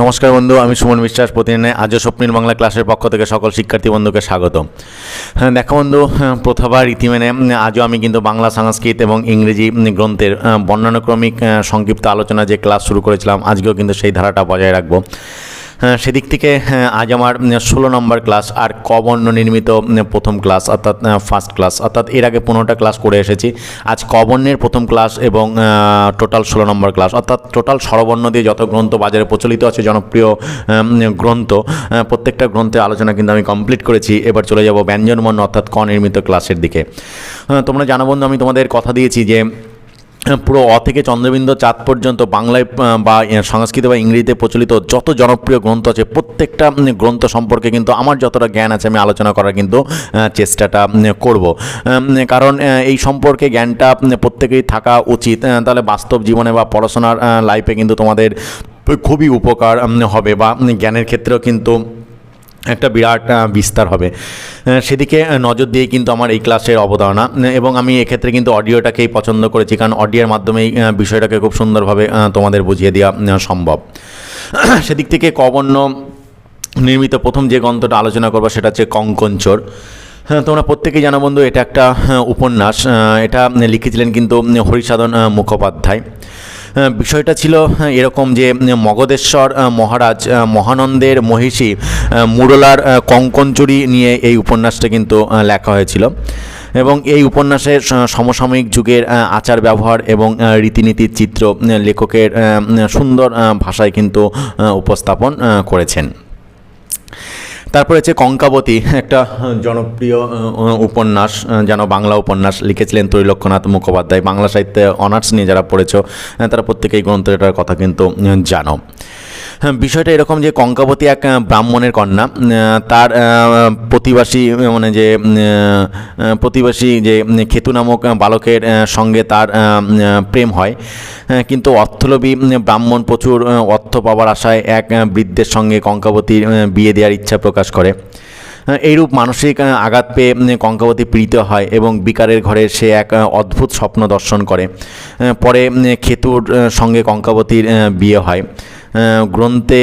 নমস্কার বন্ধু আমি সুমন বিশ্বাস প্রতিদিনে আজও স্বপ্নীল বাংলা ক্লাসের পক্ষ থেকে সকল শিক্ষার্থী বন্ধুকে স্বাগত হ্যাঁ, দেখো বন্ধু হ্যাঁ, প্রথাবা রীতি মেনে আজও আমি কিন্তু বাংলা সংস্কৃত এবং ইংরেজি গ্রন্থের বর্ণানুক্রমিক সংক্ষিপ্ত আলোচনা যে ক্লাস শুরু করেছিলাম আজকেও কিন্তু সেই ধারাটা বজায় রাখব। সেদিক থেকে হ্যাঁ, আজ আমার ষোলো নম্বর ক্লাস আর কবর্ণ নির্মিত প্রথম ক্লাস অর্থাৎ ফার্স্ট ক্লাস অর্থাৎ এর আগে পনেরোটা ক্লাস করে এসেছি। আজ কবর্ণের প্রথম ক্লাস এবং টোটাল ষোলো নম্বর ক্লাস অর্থাৎ টোটাল স্বরবর্ণ দিয়ে যত গ্রন্থ বাজারে প্রচলিত আছে জনপ্রিয় গ্রন্থ প্রত্যেকটা গ্রন্থের আলোচনা কিন্তু আমি কমপ্লিট করেছি। এবার চলে যাব ব্যঞ্জনবর্ণ অর্থাৎ ক নির্মিত ক্লাসের দিকে। তোমরা জানো বন্ধু আমি তোমাদের কথা দিয়েছি যে পুরো অ থেকে চন্দ্রবিন্দু চাঁদ পর্যন্ত বাংলায় বা সংস্কৃত বা ইংরেজিতে প্রচলিত যত জনপ্রিয় গ্রন্থ আছে, প্রত্যেকটা গ্রন্থ সম্পর্কে কিন্তু আমার যতটা জ্ঞান আছে আমি আলোচনা করার কিন্তু চেষ্টাটা করব। কারণ এই সম্পর্কে জ্ঞানটা প্রত্যেকেই থাকা উচিত। তাহলে বাস্তব জীবনে বা পড়াশোনার লাইফে কিন্তু তোমাদের খুবই উপকার হবে বা জ্ঞানের ক্ষেত্রেও কিন্তু একটা বিরাট বিস্তার হবে। সেদিকে নজর দিয়ে কিন্তু আমার এই ক্লাসের উম, এবং আমি এক্ষেত্রে কিন্তু অডিওটাকেই পছন্দ করেছি কারণ অডিওর মাধ্যমেই বিষয়টাকে খুব সুন্দরভাবে তোমাদের বুঝিয়ে দেওয়া সম্ভব। সেদিক থেকে কবর্ণ নির্মিত প্রথম যে গ্রন্থটা আলোচনা করব সেটা হচ্ছে কঙ্কনচোর হ্যাঁ তোমরা প্রত্যেকেই জানো বন্ধু এটা একটা উপন্যাস এটা লিখেছিলেন কিন্তু হরিসাধন মুখোপাধ্যায়। বিষয়টা ছিল এরকম যে মগধেশ্বর মহারাজ মহানন্দের মহিষী মুরলার কঙ্কনচুরি নিয়ে এই উপন্যাসটা কিন্তু লেখা হয়েছিল। এবং এই উপন্যাসের সমসাময়িক যুগের আচার ব্যবহার এবং রীতিনীতির চিত্র লেখকের সুন্দর ভাষায় কিন্তু উপস্থাপন করেছেন। তারপরে হচ্ছে কঙ্কাবতী, একটা জনপ্রিয় উপন্যাস যেন বাংলা উপন্যাস লিখেছিলেন ত্রৈলক্ষ্যনাথ মুখোপাধ্যায়। বাংলা সাহিত্যে অনার্স নিয়ে যারা পড়েছ তারা প্রত্যেকেই গ্রন্থটার কথা কিন্তু জানো। বিষয়টা এরকম যে কঙ্কাবতী এক ব্রাহ্মণের কন্যা তার প্রতিবাসী মানে যে প্রতিবাসী যে খেতু নামক বালকের সঙ্গে তার প্রেম হয়। হ্যাঁ, কিন্তু অর্থলোভী ব্রাহ্মণ প্রচুর অর্থ পাওয়ার আশায় এক বৃদ্ধের সঙ্গে কঙ্কাবতীর বিয়ে দেওয়ার ইচ্ছা প্রকাশ করে। এইরূপ মানসিক আঘাত পেয়ে কঙ্কাবতী পীড়িত হয় এবং বিকারের ঘরে সে এক অদ্ভুত স্বপ্ন দর্শন করে। পরে খেতুর সঙ্গে কঙ্কাবতীর বিয়ে হয়। গ্রন্থে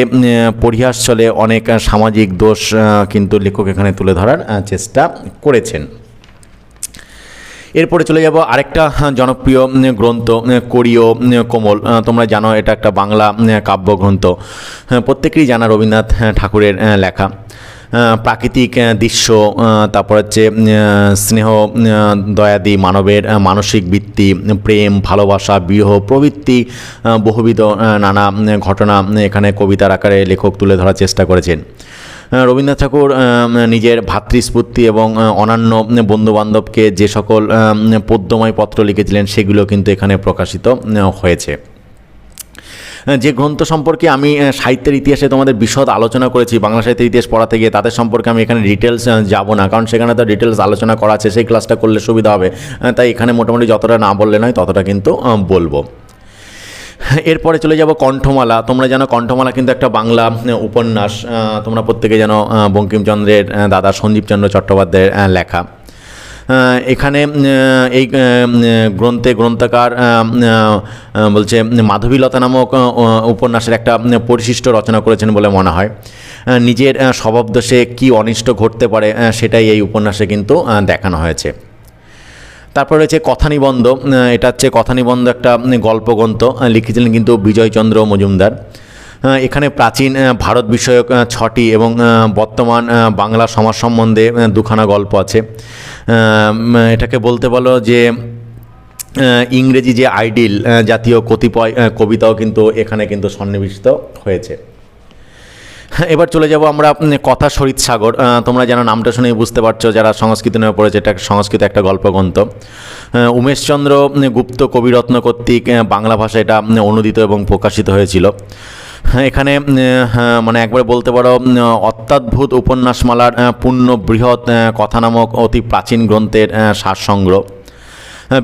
পরিহাস চলে অনেক সামাজিক দোষ কিন্তু লেখক এখানে তুলে ধরার চেষ্টা করেছেন। এরপরে চলে যাব আরেকটা জনপ্রিয় গ্রন্থ কোরীয় কোমল। তোমরা জানো এটা একটা বাংলা কাব্যগ্রন্থ। প্রত্যেকেই জানা রবীন্দ্রনাথ ঠাকুরের লেখা। প্রাকৃতিক দৃশ্য তারপর হচ্ছে স্নেহ দয়াদি, মানবের মানসিক বৃত্তি, প্রেম, ভালোবাসা, বিরহ প্রবৃত্তি বহুবিধ নানা ঘটনা এখানে কবিতার আকারে লেখক তুলে ধরার চেষ্টা করেছেন। রবীন্দ্রনাথ ঠাকুর নিজের ভাতৃস্ফূর্তি এবং অন্যান্য বন্ধুবান্ধবকে যে সকল পদ্যময় পত্র লিখেছিলেন, সেগুলো কিন্তু এখানে প্রকাশিত হয়েছে। যে গ্রন্থ সম্পর্কে আমি সাহিত্যের ইতিহাসে তোমাদের বিশদ আলোচনা করেছি, বাংলা সাহিত্যের ইতিহাস পড়াতে গিয়ে তাদের সম্পর্কে আমি এখানে ডিটেলস যাব না। কারণ সেখানে তো ডিটেলস আলোচনা করা আছে, সেই ক্লাসটা করলে সুবিধা হবে। তাই এখানে মোটামুটি যতটা না বললে নয়, ততটা কিন্তু বলব। এরপরে চলে যাব কণ্ঠমালা। তোমরা জানো কণ্ঠমালা কিন্তু একটা বাংলা উপন্যাস। তোমরা প্রত্যেকে জানো বঙ্কিমচন্দ্রের দাদা সঞ্জীবচন্দ্র চট্টোপাধ্যায়ের লেখা। এখানে এই গ্রন্থে গ্রন্থকার বলছে, মাধবীলতা নামক উপন্যাসের একটা পরিশিষ্ট রচনা করেছেন বলে মনে হয়। নিজের স্বভাবদোষে কী অনিষ্ট ঘটতে পারে সেটাই এই উপন্যাসে কিন্তু দেখানো হয়েছে। তারপর রয়েছে কথা নিবন্ধ এটা হচ্ছে কথা নিবন্ধ একটা গল্পগ্রন্থ লিখেছিলেন কিন্তু বিজয়চন্দ্র মজুমদার। এখানে প্রাচীন ভারত বিষয়ক ছটি এবং বর্তমান বাংলা সমাজ সম্বন্ধে দুখানা গল্প আছে। এটাকে বলতে বলো যে ইংরেজি যে আইডিল জাতীয় কতিপয় কবিতাও কিন্তু এখানে কিন্তু সন্নিবেশিত হয়েছে। এবার চলে যাব আমরা কথা শরীর সাগর। তোমরা যেন নামটা শুনেই বুঝতে পারছ যারা সংস্কৃত নিয়ে পড়েছে এটা সংস্কৃত একটা গল্পগ্রন্থ আহ, উমেশচন্দ্র উম, গুপ্ত কবিরত্ন কর্তৃক বাংলা ভাষায় এটা অনুদিত এবং প্রকাশিত হয়েছিল। হ্যাঁ, এখানে হ্যাঁ, মানে একবারে বলতে পারো অত্যাদ্ভুত উপন্যাসমালার পূর্ণ বৃহৎ কথা নামক অতি প্রাচীন গ্রন্থের আহ, সারসংগ্রহ।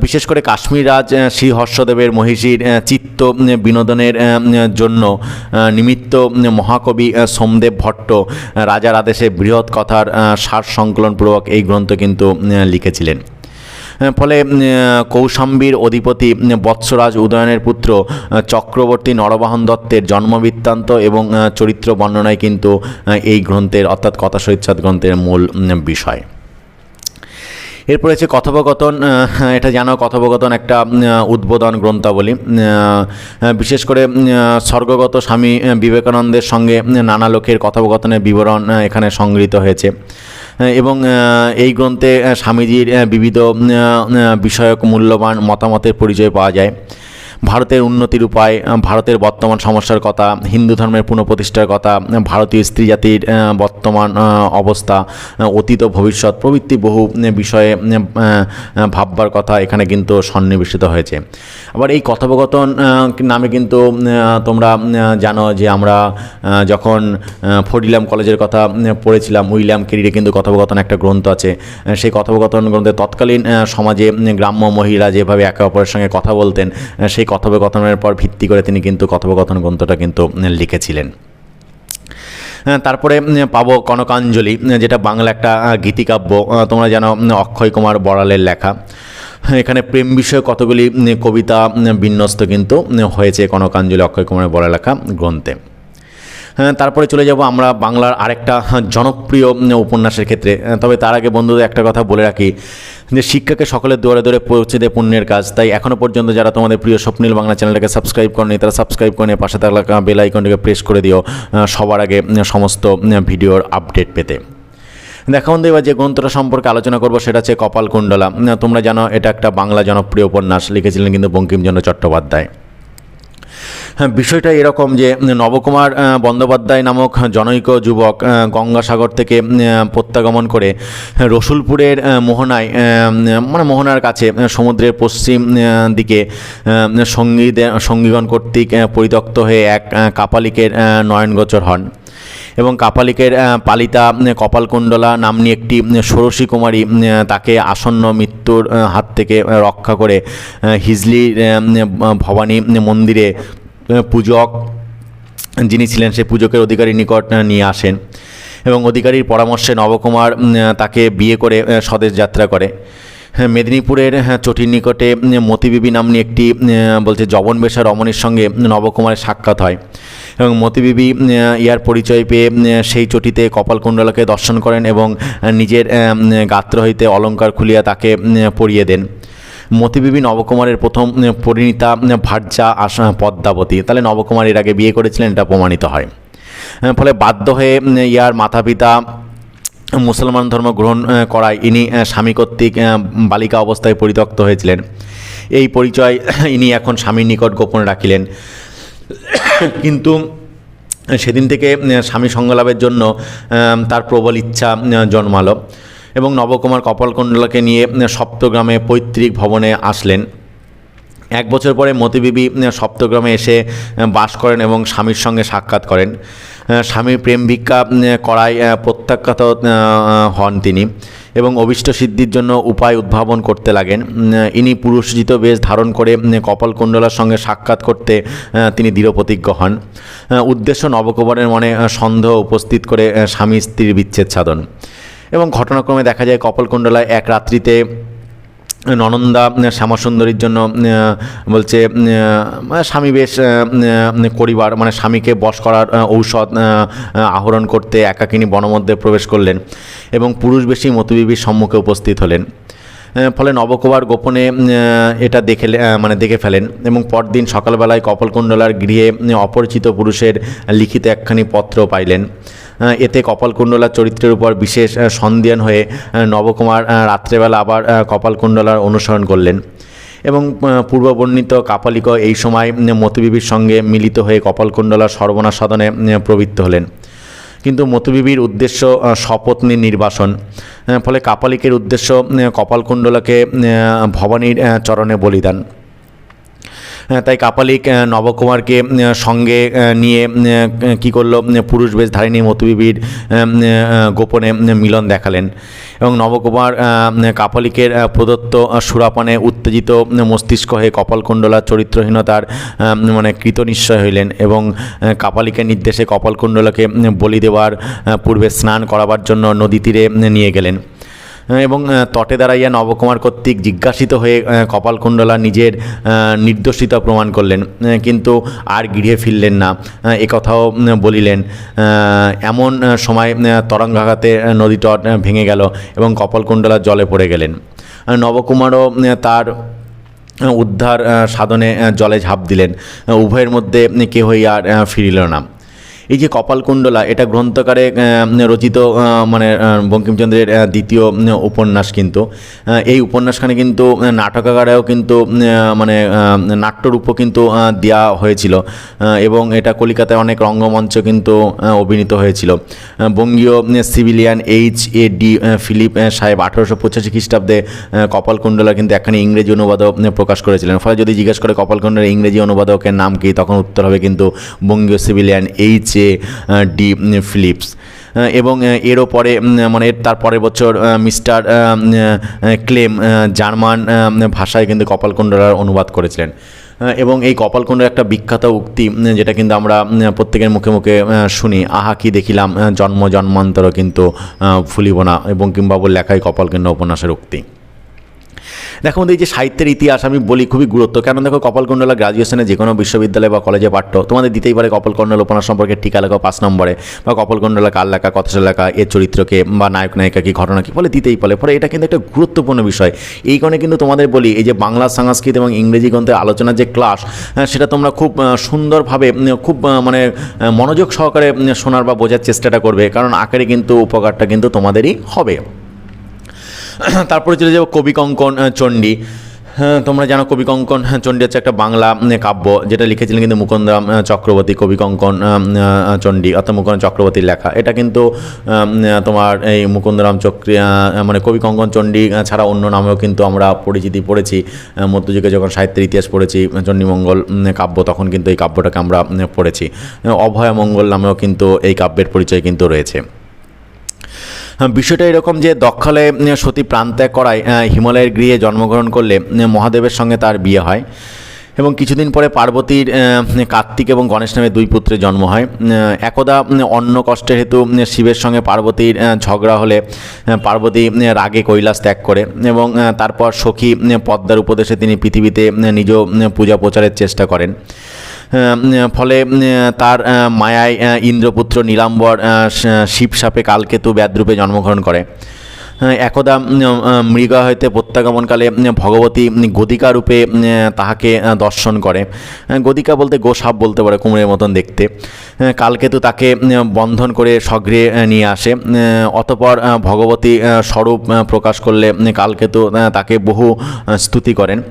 বিশেষ করে কাশ্মীর রাজ শ্রী হর্ষদেবের মহিষীর চিত্ত বিনোদনের জন্য নিমিত্ত মহাকবি সোমদেব ভট্ট রাজার আদেশে বৃহৎ কথার সার সংকলনপূর্বক এই গ্রন্থ কিন্তু লিখেছিলেন। ফলে কৌশাম্বীর অধিপতি বৎসরাজ উদয়নের পুত্র চক্রবর্তী নরবাহন দত্তের জন্মবৃত্তান্ত এবং চরিত্র বর্ণনায় কিন্তু এই গ্রন্থের, অর্থাৎ কথা শৈচ্ছাদ গ্রন্থের মূল বিষয়। এরপর হচ্ছে কথোপকথন এটা জানো কথোপকথন একটা উদ্বোধন গ্রন্থাবলী। বিশেষ করে স্বর্গগত স্বামী বিবেকানন্দের সঙ্গে নানা লোকের কথোপকথনের বিবরণ এখানে সংগৃহীত হয়েছে। এবং এই গ্রন্থে স্বামীজির বিবিধ বিষয়ক মূল্যবান মতামতের পরিচয় পাওয়া যায়। ভারতের উন্নতির উপায় ভারতের বর্তমান সমস্যার কথা, হিন্দু ধর্মের পুনঃপ্রতিষ্ঠার কথা, ভারতীয় স্ত্রী জাতির বর্তমান অবস্থা অতীত ভবিষ্যৎ প্রভৃতি বহু বিষয়ে ভাববার কথা এখানে কিন্তু সন্নিবেশিত হয়েছে। আবার এই কথোপকথন নামে কিন্তু তোমরা জানো যে আমরা যখন ফরিলাম কলেজের কথা পড়েছিলাম, উইলিয়াম কেরিরে কিন্তু কথোপকথন একটা গ্রন্থ আছে। সেই কথোপকথন গ্রন্থে তৎকালীন সমাজে গ্রাম্য মহিলা যেভাবে একে অপরের সঙ্গে কথা বলতেন সেই কথোপকথনের পর ভিত্তি করে তিনি কিন্তু কথোপকথন গ্রন্থটা কিন্তু লিখেছিলেন। হ্যাঁ, তারপরে পাবো কনকাঞ্জলি যেটা বাংলা একটা গীতিকাব্য তোমরা জানো অক্ষয় কুমার বড়ালের লেখা। হ্যাঁ, এখানে প্রেম বিষয়ে কতগুলি কবিতা বিন্যস্ত কিন্তু হয়েছে কনকাঞ্জলি অক্ষয় কুমারের বড়া লেখা গ্রন্থে। হ্যাঁ, তারপরে চলে যাব আমরা বাংলার আরেকটা জনপ্রিয় উপন্যাসের ক্ষেত্রে। তবে তার আগে বন্ধুদের একটা কথা বলে রাখি। যে শিক্ষাকে সকলের দৌড়ে দৌড়ে পৌঁছে দেয় পুণ্যের কাজ। তাই এখনও পর্যন্ত যারা তোমাদের প্রিয় স্বপ্নীল বাংলা চ্যানেলটাকে সাবস্ক্রাইব করেনি তারা সাবস্ক্রাইব করে পাশে থাকা বেল আইকনটিকে প্রেস করে দিও সবার আগে সমস্ত ভিডিওর আপডেট পেতে। দেখা বন্ধু, এবার যে গ্রন্থটা সম্পর্কে আলোচনা করব সেটা হচ্ছে কপালকুণ্ডলা। তোমরা জানো, এটা একটা বাংলা জনপ্রিয় উপন্যাস, লিখেছিলেন কিন্তু বঙ্কিমচন্দ্র চট্টোপাধ্যায়। বিষয়টা এরকম যে নবকুমার বন্দ্যোপাধ্যায় নামক জনৈক যুবক গঙ্গাসাগর থেকে প্রত্যাগমন করে হ্যাঁ, রসুলপুরের মোহনায় মানে মোহনার কাছে সমুদ্রের পশ্চিম দিকে সঙ্গীদের সঙ্গীগণ কর্তৃক পরিত্যক্ত হয়ে এক কাপালিকের নয়নগোচর হন। এবং কাপালিকের পালিতা কপালকুণ্ডলা নামনি একটি ষোড়শী কুমারী তাকে আসন্ন মৃত্যুর হাত থেকে রক্ষা করে হিজলি ভবানী মন্দিরে পূজক যিনি ছিলেন সেই পূজকের অধিকারীর নিকট নিয়ে আসেন এবং অধিকারীর পরামর্শে নবকুমার তাকে বিয়ে করে স্বদেশ যাত্রা করে। হ্যাঁ, মেদিনীপুরের হ্যাঁ, চটির নিকটে মতিবিবি নামনি একটি বলছে জবন বেশা রমণীর সঙ্গে নবকুমারের সাক্ষাৎ হয় এবং মতিবিবি ইয়ার পরিচয় পেয়ে সেই চটিতে কপালকুণ্ডলাকে দর্শন করেন এবং নিজের গাত্র হইতে অলঙ্কার খুলিয়া তাকে পরিয়ে দেন। মতিবিবি নবকুমারের প্রথম পরিণীতা ভার্যা আশা পদ্মাবতী। তাহলে নবকুমার এর আগে বিয়ে করেছিলেন, এটা প্রমাণিত হয়। ফলে বাধ্য হয়ে ইয়ার মাতা পিতা মুসলমান ধর্ম গ্রহণ করায় ইনি স্বামী কর্তৃক বালিকা অবস্থায় পরিত্যক্ত হয়েছিলেন। এই পরিচয় ইনি এখন স্বামীর নিকট গোপন রাখিলেন। কিন্তু সেদিন থেকে স্বামী সঙ্গলাভের জন্য তার প্রবল ইচ্ছা জন্মালো। এবং নবকুমার কপালকুণ্ডলাকে নিয়ে সপ্তগ্রামে পৈতৃক ভবনে আসলেন। এক বছর পরে মতিবিবি সপ্তগ্রামে এসে বাস করেন এবং স্বামীর সঙ্গে সাক্ষাৎ করেন। স্বামীর প্রেম ভিক্ষা করায় প্রত্যাখ্যাত হন তিনি এবং অভিষ্ট সিদ্ধির জন্য উপায় উদ্ভাবন করতে লাগেন। ইনি পুরুষজিত বেশ ধারণ করে কপালকুণ্ডলার সঙ্গে সাক্ষাৎ করতে তিনি দৃঢ়প্রতিজ্ঞ হন। উদ্দেশ্য নবকুমারের মনে সন্দেহ উপস্থিত করে স্বামী স্ত্রীর বিচ্ছেদ সাধন। এবং ঘটনাক্রমে দেখা যায় কপালকুণ্ডলায় এক রাত্রিতে ননন্দা শ্যামাসুন্দরীর জন্য বলছে স্বামী বেশ করিবার মানে স্বামীকে বশ করার ঔষধ আহ, আহ, আহরণ করতে একাকিনী বনমধ্যে প্রবেশ করলেন এবং পুরুষবেশী মতবিবির সম্মুখে উপস্থিত হলেন। ফলে নবকুমার গোপনে এটা দেখে মানে দেখে ফেলেন এবং পরদিন সকালবেলায় কপালকুণ্ডলার গৃহে অপরিচিত পুরুষের লিখিত একখানি পত্র পাইলেন। এতে কপালকুণ্ডলার চরিত্রের উপর বিশেষ আহ, সন্দেহান হয়ে নবকুমার রাত্রেবেলা আবার কপালকুণ্ডলার অনুসরণ করলেন। এবং পূর্ববর্ণিত কাপালিক এই সময় মতিবিবির সঙ্গে মিলিত হয়ে কপালকুণ্ডলার সর্বনাশ সাধনে প্রবৃত্ত হলেন। কিন্তু মতুবিবির উদ্দেশ্য আহ, সপত্নীর নির্বাসন ফলে কাপালিকের উদ্দেশ্য কপালকুণ্ডলাকে ভবানীর চরণে বলিদান। তাই কাপালিক নবকুমারকে সঙ্গে নিয়ে কী করল পুরুষ বেশ ধারিণী মতুবিবির গোপনে মিলন দেখালেন। এবং নবকুমার কাপালিকের প্রদত্ত সুরাপানে উত্তেজিত মস্তিষ্ক হয়ে কপালকুণ্ডলার চরিত্রহীনতার মানে কৃতনিশ্চয় হইলেন এবং কাপালিকের নির্দেশে কপালকুণ্ডলাকে বলি দেওয়ার পূর্বে স্নান করাবার জন্য নদী তীরে নিয়ে গেলেন। এবং তটে দাঁড়াইয়া নবকুমার কর্তৃক জিজ্ঞাসিত হয়ে কপালকুণ্ডলা নিজের নির্দোষিতা প্রমাণ করলেন। কিন্তু আর গৃহে ফিরলেন না। আহ, এ কথাও বলিলেন এমন সময় তরঙ্গাঘাতে আহ, নদী তট আহ, ভেঙে গেল এবং কপালকুণ্ডলা জলে পড়ে গেলেন। নবকুমারও তার উদ্ধার সাধনে জলে ঝাঁপ দিলেন। উভয়ের মধ্যে কেহই আর ফিরিল না। এই যে কপালকুণ্ডলা এটা গ্রন্থকারে রচিত মানে বঙ্কিমচন্দ্রের দ্বিতীয় উপন্যাস কিন্তু। এই উপন্যাসখানে কিন্তু আহ, নাটক আকারেও কিন্তু মানে নাট্যরূপও কিন্তু দেওয়া হয়েছিল। এবং এটা কলিকাতায় অনেক রঙ্গমঞ্চ কিন্তু অভিনীত হয়েছিল। বঙ্গীয় civilian H A D Philip সাহেব আঠারোশো পঁচাশি খ্রিস্টাব্দে কপালকুণ্ডলা কিন্তু একখানি ইংরেজি অনুবাদও প্রকাশ করেছিলেন। ফলে যদি জিজ্ঞেস করে কপালকুণ্ডলার ইংরেজি অনুবাদকের নাম কি তখন উত্তর হবে কিন্তু বঙ্গীয় civilian H A D Phillips এবং আহ, এরও পরে মানে এর তার পরের বছর মিস্টার ক্লেম জার্মান ভাষায় কিন্তু কপালকুণ্ডলার অনুবাদ করেছিলেন। এবং এই কপালকুণ্ডের একটা বিখ্যাত উক্তি যেটা কিন্তু আমরা প্রত্যেকের মুখে মুখে শুনি। আহা কি দেখিলাম জন্ম জন্মান্তর কিন্তু ভুলিব না এবং কিংবা লেখাই কপালকুণ্ড উপন্যাসের উক্তি। দেখো এই যে সাহিত্যের ইতিহাস আমি বলি খুবই গুরুত্ব। কেন দেখো কপালকুণ্ডলা গ্রাজুয়েশনে যে কোনো বিশ্ববিদ্যালয় বা কলেজে পাঠ্য তোমাদের দিতেই পারে কপালকুণ্ডলা উপন্যাস সম্পর্কে টিকা লেখা পাঁচ নম্বরে বা কপালকুণ্ডলা কার লেখা কথা লেখা এর চরিত্রকে বা নায়ক নায়িকা কি ঘটনা কি ফলে দিতেই পারে। ফলে এটা কিন্তু একটা গুরুত্বপূর্ণ বিষয়। এই কারণে কিন্তু তোমাদের বলি এই যে বাংলা সংস্কৃত এবং ইংরেজি গ্রন্থের আলোচনার যে ক্লাস হ্যাঁ, সেটা তোমরা খুব সুন্দরভাবে খুব মানে মনোযোগ সহকারে শোনার বা বোঝার চেষ্টাটা করবে কারণ আকারে কিন্তু উপকারটা কিন্তু তোমাদেরই হবে। তারপরে চলে যাব কবি কঙ্কন চণ্ডী। হ্যাঁ, তোমরা জানো কবি কঙ্কন হ্যাঁ, চণ্ডী হচ্ছে একটা বাংলা কাব্য যেটা লিখেছিলেন কিন্তু মুকুন্দরাম চক্রবর্তী কবি কঙ্কন চণ্ডী অর্থাৎ মুকুন্দ চক্রবর্তীর লেখা। এটা কিন্তু তোমার এই মুকুন্দরাম চক্রী মানে কবি কঙ্কন চণ্ডী ছাড়া অন্য নামেও কিন্তু আমরা পরিচিতি পড়েছি। মধ্যযুগে যখন সাহিত্যের ইতিহাস পড়েছি চণ্ডীমঙ্গল কাব্য তখন কিন্তু এই কাব্যটাকে আমরা পড়েছি। অভয়মঙ্গল নামেও কিন্তু এই কাব্যের পরিচয় কিন্তু রয়েছে। বিষয়টা এরকম যে দক্ষালে সতী প্রাণত্যাগ করায় হিমালয়ের গৃহে জন্মগ্রহণ করলে মহাদেবের সঙ্গে তার বিয়ে হয় এবং কিছুদিন পরে পার্বতীর কার্তিক এবং গণেশ নামে দুই পুত্রের জন্ম হয়। একদা অন্য কষ্টের হেতু শিবের সঙ্গে পার্বতীর ঝগড়া হলে পার্বতী রাগে কৈলাস ত্যাগ করে এবং তারপর সখী পদ্মার উপদেশে তিনি পৃথিবীতে নিজ পূজা প্রচারের চেষ্টা করেন। ফলে তার মায়ায় ইন্দ্রপুত্র নীলাম্বর আহ, শ- শিবসাপে কালকেতু ব্যাদ্রূপে জন্মগ্রহণ করে। একদা মৃগা হইতে প্রত্যাগমনকালে ভগবতী গদিকা রূপে তাহাকে দর্শন করে। গদিকা বলতে গোসাপ বলতে পারে কুমড়ের মতন দেখতে। কালকেতু তাকে বন্ধন করে সগৃহে নিয়ে আসে। অতপর ভগবতী স্বরূপ প্রকাশ করলে কালকেতু তাকে বহু স্তুতি করেন।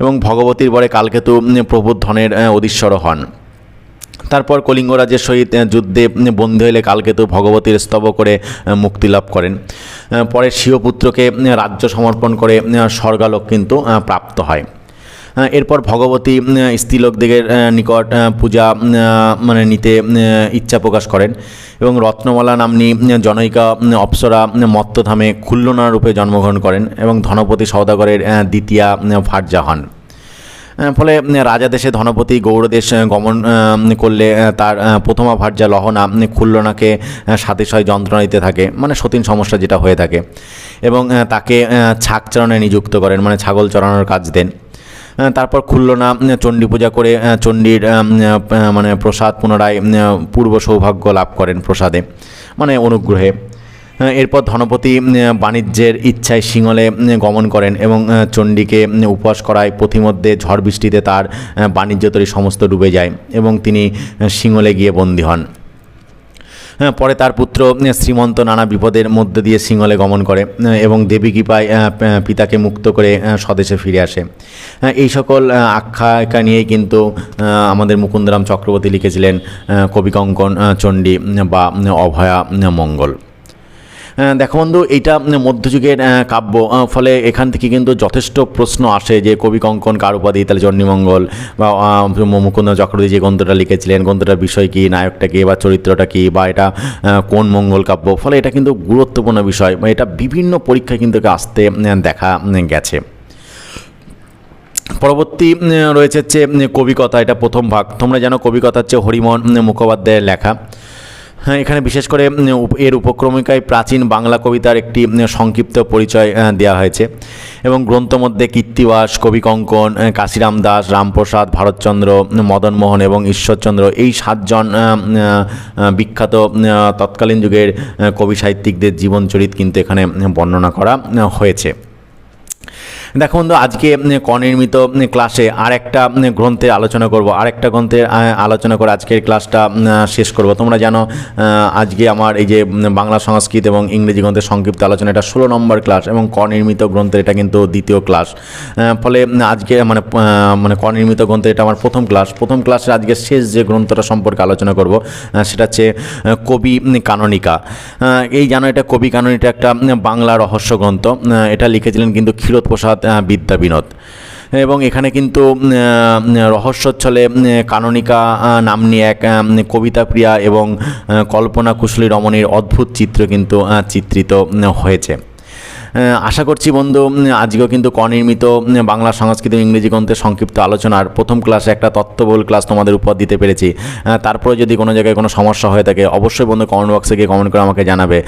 এবং ভগবতীর বরে কালকেতু প্রবোধনের অধীশ্বর হন। তারপর কলিঙ্গরাজের সহিত যুদ্ধে বন্ধু বন্দী হইলে কালকেতু ভগবতীর স্তব করে মুক্তি লাভ করেন। পরে শিবপুত্রকে রাজ্য সমর্পণ করে স্বর্গালোক কিন্তু প্রাপ্ত হয়। এরপর ভগবতী আহ, নিকট পূজা মানে নিতে ইচ্ছা প্রকাশ করেন। এবং রত্নমালা নামনি জনৈকা অপ্সরা মত্তধামে খুল্লনা রূপে জন্মগ্রহণ করেন এবং ধনপতি সওদাগরের আহ, দ্বিতীয়া ভার্যা হন। ফলে রাজা দেশে ধনপতি গৌড়দেশ আহ, গমন করলে তার প্রথমা ভার্যা লহনা খুল্লনাকে সাতিশয় যন্ত্রণা দিতে থাকে মানে সতীন সমস্যা যেটা হয়ে থাকে। এবং তাকে ছাগ চারণে নিযুক্ত করেন মানে ছাগল চড়ানোর কাজ দেন। তারপর খুল্লনা উম, চণ্ডী পূজা করে চণ্ডীর মানে প্রসাদ পুনরায় পূর্ব সৌভাগ্য লাভ করেন প্রসাদে মানে অনুগ্রহে। এরপর ধনপতি বাণিজ্যের ইচ্ছায় সিংহলে গমন করেন এবং চণ্ডীকে উপবাস করায় পথিমধ্যে ঝড় বৃষ্টিতে তার বাণিজ্য তরী সমস্ত ডুবে যায় এবং তিনি সিংহলে গিয়ে বন্দী হন। পরে তার পুত্র শ্রীমন্ত নানা বিপদের মধ্যে দিয়ে সিংহলে গমন করে এবং দেবী কৃপায় পিতাকে মুক্ত করে স্বদেশে ফিরে আসে। হ্যাঁ, এই সকল আখ্যায়িকা নিয়েই কিন্তু আমাদের মুকুন্দরাম চক্রবর্তী লিখেছিলেন কবি কঙ্কন চণ্ডী বা অভয়া মঙ্গল। দেখো বন্ধু, এইটা মধ্যযুগের কাব্য ফলে এখান থেকে কিন্তু যথেষ্ট প্রশ্ন আসে যে কবি কঙ্কন কার উপাধি, তাহলে চণ্ডীমঙ্গল বা মুকুন্দ চক্রবর্তী যে গ্রন্থটা লিখেছিলেন, গ্রন্থটার বিষয় কী, নায়কটা কী, বা চরিত্রটা কী, বা এটা কোন মঙ্গল কাব্য, ফলে এটা কিন্তু গুরুত্বপূর্ণ বিষয় এটা বিভিন্ন পরীক্ষায় কিন্তু আসতে দেখা গেছে। পরবর্তী রয়েছে হচ্ছে কবিকথা, এটা প্রথম ভাগ। তোমরা জানো কবিকথা হচ্ছে হরিমোহন মুখোপাধ্যায়ের লেখা। এখানে বিশেষ করে এর উপক্রমিকায় প্রাচীন বাংলা কবিতার একটি সংক্ষিপ্ত পরিচয় দেওয়া হয়েছে। এবং গ্রন্থ মধ্যে কীর্তিবাস কবি কঙ্কন কাশিরাম দাস, রামপ্রসাদ, ভারতচন্দ্র মদনমোহন এবং ঈশ্বরচন্দ্র এই সাতজন বিখ্যাত তৎকালীন যুগের কবি সাহিত্যিকদের জীবনচরিত কিন্তু এখানে বর্ণনা করা হয়েছে। দেখো বন্ধু, আজকে কনির্মিত ক্লাসে আর একটা গ্রন্থের আলোচনা করব। আর একটা গ্রন্থের আলোচনা করে আজকের ক্লাসটা শেষ করব। তোমরা জানো আজকে আমার এই যে বাংলা সংস্কৃত এবং ইংরেজি গ্রন্থের সংক্ষিপ্ত আলোচনা, এটা ষোলো নম্বর ক্লাস এবং কনির্মিত গ্রন্থের এটা কিন্তু দ্বিতীয় ক্লাস। ফলে আজকে মানে মানে কনির্মিত গ্রন্থের এটা আমার প্রথম ক্লাস। প্রথম ক্লাসে আজকে শেষ যে গ্রন্থটা সম্পর্কে আলোচনা করব সেটা হচ্ছে কবি কাননিকা। এই জানো, এটা কবি কাননিটা একটা বাংলা রহস্য গ্রন্থ। এটা লিখেছিলেন কিন্তু ক্ষীরোদ প্রসাদ বিদ্যা বিনোদ। এবং এখানে কিন্তু রহস্যচ্ছলে কাননিকা নাম্নী এক কবিতা প্রিয়া এবং কল্পনা কুশলী রমণীর অদ্ভুত চিত্র কিন্তু চিত্রিত হয়েছে। আশা করছি বন্ধু আজকেও কিন্তু কনির্মিত বাংলা সংস্কৃত ইংরেজি গ্রন্থের সংক্ষিপ্ত আলোচনার প্রথম ক্লাসে একটা তত্ত্ববহুল ক্লাস তোমাদের উপর দিতে পেরেছি। তারপরে যদি কোনো জায়গায় কোনো সমস্যা হয়ে থাকে, অবশ্যই বন্ধু কমেন্ট বক্সে গিয়ে কমেন্ট করে আমাকে জানাবে।